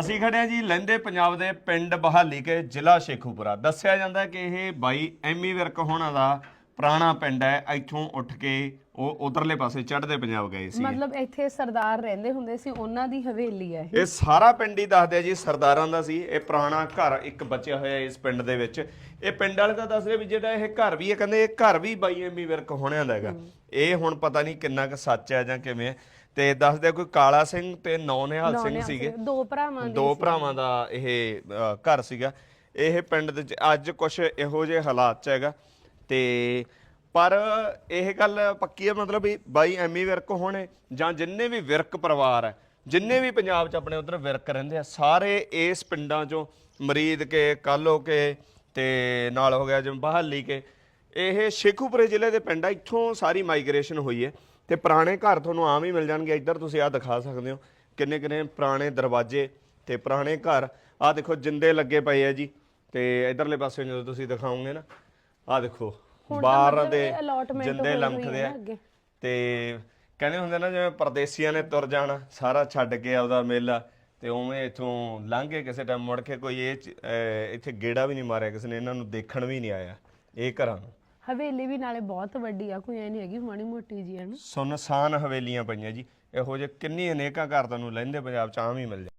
ਅਸੀਂ ਖੜੇ ਆ ਜੀ ਲਹਿੰਦੇ ਪੰਜਾਬ ਦੇ ਪਿੰਡ ਬਹਾਲੀ ਕੇ ਜ਼ਿਲ੍ਹਾ ਸ਼ੇਖੂਪੁਰਾ। ਦੱਸਿਆ ਜਾਂਦਾ ਹੈ ਕਿ ਇਹ ਬਾਈ ਐਮੀ ਵਿਰਕ ਹੋਣਾ ਦਾ ਪੁਰਾਣਾ ਪਿੰਡ ਹੈ। ਇੱਥੋਂ ਉੱਠ ਕੇ ਉਹ ਉਧਰਲੇ ਪਾਸੇ ਚੜ੍ਹਦੇ ਪੰਜਾਬ ਗਏ ਸੀ ਮਤਲਬ ਇੱਥੇ ਸਰਦਾਰ ਰਹਿੰਦੇ ਹੁੰਦੇ ਸੀ ਉਹਨਾਂ ਦੀ ਹਵੇਲੀ ਹੈ ਇਹ। ਸਾਰਾ ਪਿੰਡ ਹੀ ਦੱਸਦੇ ਆ ਜੀ ਸਰਦਾਰਾਂ ਦਾ ਸੀ। ਇਹ ਪੁਰਾਣਾ ਘਰ ਇੱਕ ਬਚਿਆ ਹੋਇਆ ਇਸ ਪਿੰਡ ਦੇ ਵਿੱਚ। ਇਹ ਪਿੰਡ ਵਾਲੇ ਤਾਂ ਦੱਸਦੇ ਵੀ ਜਿਹੜਾ ਇਹ ਘਰ ਵੀ ਹੈ ਕਹਿੰਦੇ ਇਹ ਘਰ ਵੀ ਬਾਈ ਐਮੀ ਵਿਰਕ ਹੋਣਿਆਂ ਦਾ ਹੈਗਾ। ਇਹ ਹੁਣ ਪਤਾ ਨਹੀਂ ਕਿੰਨਾ ਕੁ ਸੱਚ ਹੈ ਜਾਂ ਕਿਵੇਂ ਹੈ। ਤੇ ਦੱਸਦੇ ਕੋਈ ਕਾਲਾ ਸਿੰਘ ਤੇ ਨੌ ਨਿਹਾਲ ਸਿੰਘ ਸੀਗੇ। ਦੋ ਭਰਾਵਾਂ ਦੀ ਦੋ ਭਰਾਵਾਂ ਦਾ ਇਹ ਅ, ਘਰ ਸੀਗਾ। ਇਹ ਪਿੰਡ ਦੇ ਵਿੱਚ ਅੱਜ ਕੁਝ ਇਹੋ ਜਿਹੇ ਹਾਲਾਤ ਚ ਹੈਗਾ। ਤੇ ਪਰ ਇਹ ਗੱਲ ਪੱਕੀ ਹੈ ਮਤਲਬ ਵੀ ਬਾਈ ਐਮੀ ਵਿਰਕ ਹੋਣੇ ਜਾਂ ਜਿੰਨੇ ਵੀ ਵਿਰਕ ਪਰਿਵਾਰ ਹੈ ਜਿੰਨੇ ਵੀ ਪੰਜਾਬ ਚ ਆਪਣੇ ਉਧਰ ਵਿਰਕ ਰਹਿੰਦੇ ਆ ਸਾਰੇ ਇਸ ਪਿੰਡਾਂ ਚੋਂ ਮਰੀਦ ਕੇ ਕਾਲੋ ਕੇ ਤੇ ਨਾਲ ਹੋ ਗਿਆ ਜਿਵੇਂ ਬਹਾਲੀ ਕੇ ਇਹ ਸ਼ੇਖੂਪੁਰੇ ਜ਼ਿਲ੍ਹੇ ਦੇ ਪਿੰਡ ਆ ਇੱਥੋਂ ਸਾਰੀ ਮਾਈਗ੍ਰੇਸ਼ਨ ਹੋਈ ਹੈ। ਤੇ ਪੁਰਾਣੇ ਘਰ ਤੁਹਾਨੂੰ ਆਮ ਹੀ ਮਿਲ ਜਾਣਗੇ। ਇੱਧਰ ਤੁਸੀਂ ਆ ਦਿਖਾ ਸਕਦੇ ਹੋ। ਕਿੰਨੇ ਕਿੰਨੇ ਪੁਰਾਣੇ ਦਰਵਾਜ਼ੇ ਤੇ ਪੁਰਾਣੇ ਘਰ। ਆ ਦੇਖੋ ਜਿੰਦੇ ਲੱਗੇ ਪਏ ਆ ਜੀ। ਤੇ ਇਧਰਲੇ ਪਾਸੇ ਜਦੋਂ ਤੁਸੀਂ ਦਿਖਾਓਗੇ ਨਾ ਆ ਦੇਖੋ ਬਾਹਰ ਦੇ ਜਿੰਦੇ ਹੈ ਆ। ਤੇ ਕਹਿੰਦੇ ਹੁੰਦੇ ਨਾ ਜਿਵੇਂ ਪਰਦੇਸੀਆਂ ਨੇ ਤੁਰ ਜਾਣਾ ਸਾਰਾ ਛੱਡ ਕੇ ਆਪਦਾ ਮੇਲਾ। ਤੇ ਉਵੇਂ ਇਥੋਂ ਲੰਘੇ ਕਿਸੇ ਟਾਈਮ ਮੁੜ ਕੇ ਕੋਈ ਇਹ ਇੱਥੇ ਗੇੜਾ ਵੀ ਨਹੀਂ ਮਾਰਿਆ ਕਿਸੇ ਨੇ ਇਹਨਾਂ ਨੂੰ ਦੇਖਣ ਵੀ ਨਹੀਂ ਆਇਆ ਇਹ ਘਰਾਂ ਨੂੰ। ਹਵੇਲੀ ਵੀ ਨਾਲੇ ਬਹੁਤ ਵੱਡੀ ਆ, ਕੋਈ ਐ ਨਹੀਂ ਹੈਗੀ ਮਾੜੀ ਮੋਟੀ ਜੀ ਹੈ ਸੁਨਸਾਨ ਹਵੇਲੀਆਂ ਪਈਆਂ ਜੀ, ਇਹੋ ਜਿਹੇ ਕਿੰਨੀ ਅਨੇਕਾਂ ਘਰ ਤੁਹਾਨੂੰ ਲਹਿੰਦੇ ਪੰਜਾਬ ਚ, ਆਮ ਹੀ ਮਿਲ ਜਾਂਦੇ।